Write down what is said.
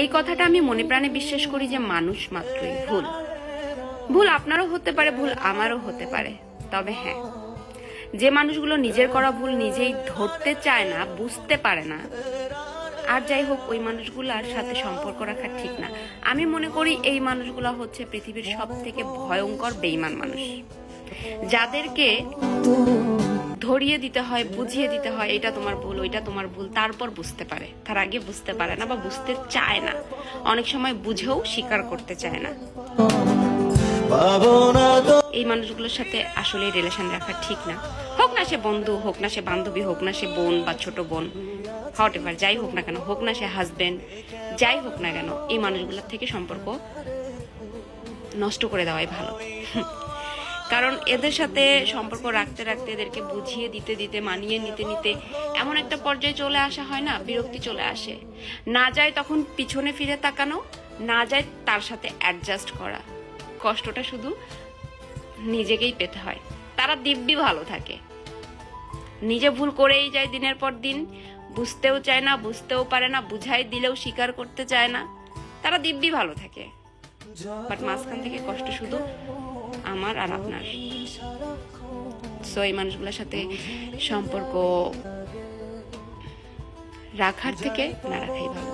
এই কথাটা আমি মনে প্রাণে বিশ্বাস করি যে মানুষ মাত্রই ভুল। ভুল আপনারও হতে পারে, ভুল আমারও হতে পারে। তবে হ্যাঁ যে মানুষগুলো নিজের করা ভুল নিজেই ধরতে চায় না, বুঝতে পারে না, আর যাই হোক, ওই মানুষগুলোর সাথে সম্পর্ক রাখা ঠিক না। আমি মনে করি এই মানুষগুলো হচ্ছে পৃথিবীর সব থেকে ভয়ঙ্কর বেইমান মানুষ। যাদেরকে ধরিয়ে দিতে হয়, বুঝিয়ে দিতে হয়, এটা তোমার ভুল, ওইটা তোমার ভুল। তারপর বুঝতে পারে। তার আগে বুঝতে পারে না বা বুঝতে চায় না। অনেক সময় বুঝেও স্বীকার করতে চায় না। এই মানুষগুলোর সাথে আসলে রিলেশন রাখা ঠিক না। হোক না সে বন্ধু, হোক না সে বান্ধবী, হোক না সে বোন বা ছোট বোন হট এভার যাই হোক না কেন, হোক না সে হাজবেন্ড যাই হোক না কেন, এই মানুষগুলোর থেকে সম্পর্ক নষ্ট করে দেওয়াই ভালো। কারণ এদের সাথে সম্পর্ক রাখতে রাখতে এদেরকে বুঝিয়ে দিতে দিতে, মানিয়ে নিতে নিতে এমন একটা পর্যায়ে চলে আসা হয় না, বিরক্তি চলে আসে। না যায় তখন পিছনে ফিরে তাকানো, না যায় তার সাথে অ্যাডজাস্ট করা। কষ্টটা শুধু নিজেকেই পেতে হয়। তারা দিব্যি ভালো থাকে। নিজে ভুল করেই যায় দিনের পর দিন, বুঝতেও চায় না, বুঝতেও পারে না, বুঝাই দিলেও স্বীকার করতে চায় না। তারা দিব্যি ভালো থাকে। বাট মাঝখান থেকে কষ্ট শুধু আমার আর আপনার। সো এই মানুষগুলোর সাথে সম্পর্ক রাখার থেকে না রাখাই ভালো।